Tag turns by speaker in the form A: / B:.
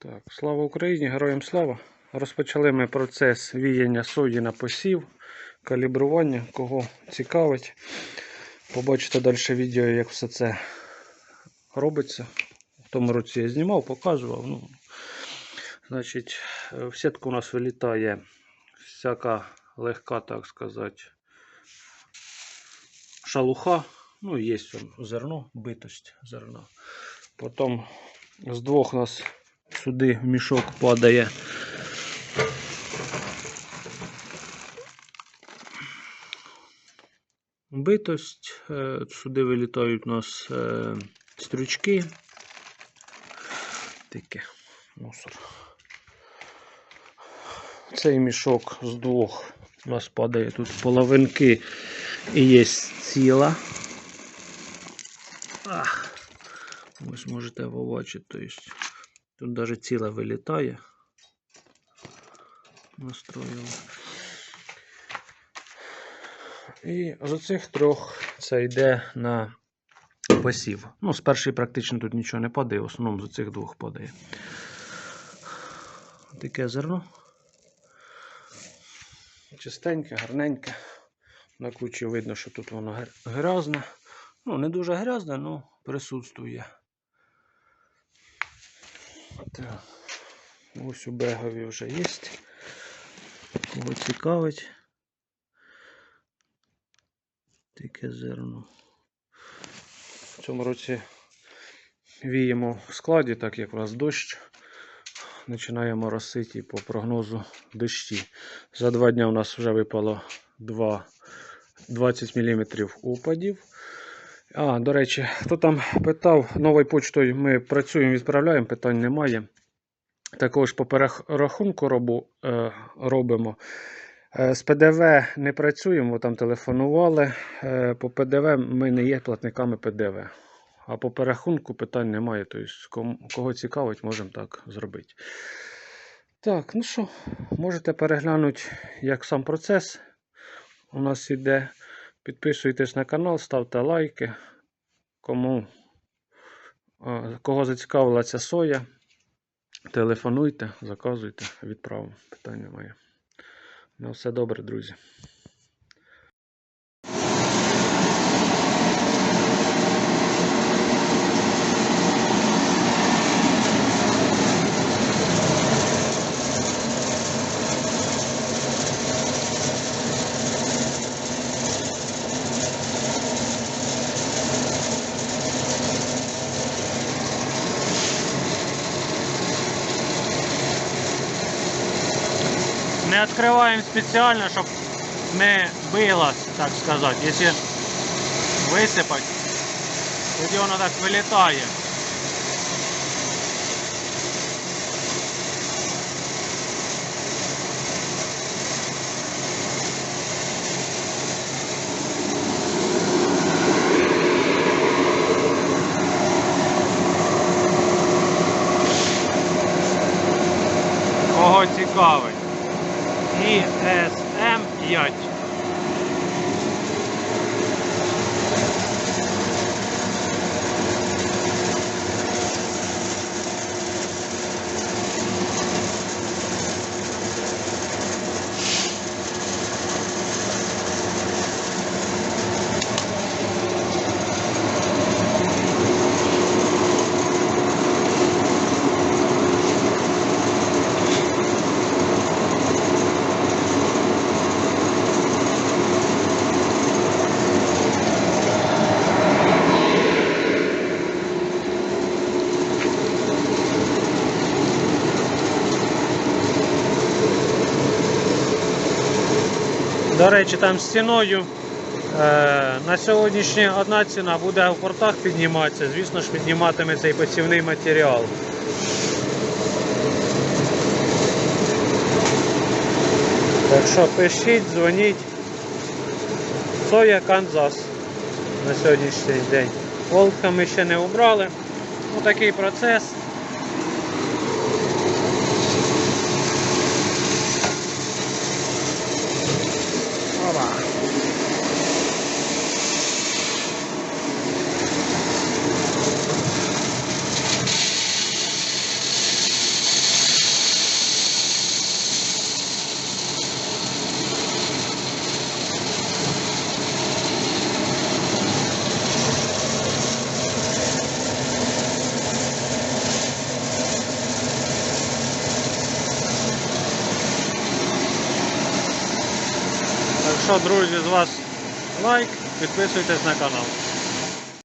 A: Так, слава Україні, героям слава. Розпочали ми процес віяння сої на посів, калібрування, кого цікавить. Побачите далі відео, як все це робиться. В тому році я знімав, показував. Ну, значить, е, в сітку у нас вилітає всяка легка, так сказати, шалуха. Ну, є зерно, битость зерна. Потім з двох у нас сюди в мішок падає. Битость. Е, Сюди вилітають у нас е, стрючки. Таке мусор. Цей мішок з двох у нас падає тут половинки і є ціла. Ах. Ось можете побачити. То есть, тут навіть ціла вилітає. Настроїли. І з оцих трьох це йде на посів. Ну, з першої практично тут нічого не падає, в основному з цих двох падає. Таке зерно. Чистеньке, гарненьке. На кучі видно, що тут воно грязне. Ну, не дуже грязне, але присутствує. Так. Ось у бегові вже є. Кого цікавить. Таке зерно. В цьому році віємо в складі, так як у нас дощ. Починаємо росити по прогнозу дощі. За два дні у нас вже випало 2, 20 мм упадів. А, до речі, хто там питав, новою почтою ми працюємо, відправляємо, питань немає. Також по перерахунку робу, е, робимо. Е, З ПДВ не працюємо, там телефонували. Е, По ПДВ ми не є платниками ПДВ. А по перерахунку питань немає. Тобто, кого цікавить, можемо так зробити. Так, ну що, можете переглянути, як сам процес у нас іде. Підписуйтесь на канал, ставте лайки. Кому кого зацікавила ця соя, телефонуйте, заказуйте, відправимо. Питання моє. На все добре, друзі. Не відкриваємо спеціально, щоб не билось, так сказати. Якщо висипати, тоді воно так вилітає. Кого цікавить? here as M. Yacht. До речі, там з ціною е, на сьогоднішнє одна ціна буде в портах підніматися. Звісно ж, підніматиме цей посівний матеріал. Так що пишіть, дзвоніть. Соя Канзас на сьогоднішній день. Волка ми ще не убрали. Ну, такий процес. Що, друзі, з вас лайк, підписуйтесь на канал.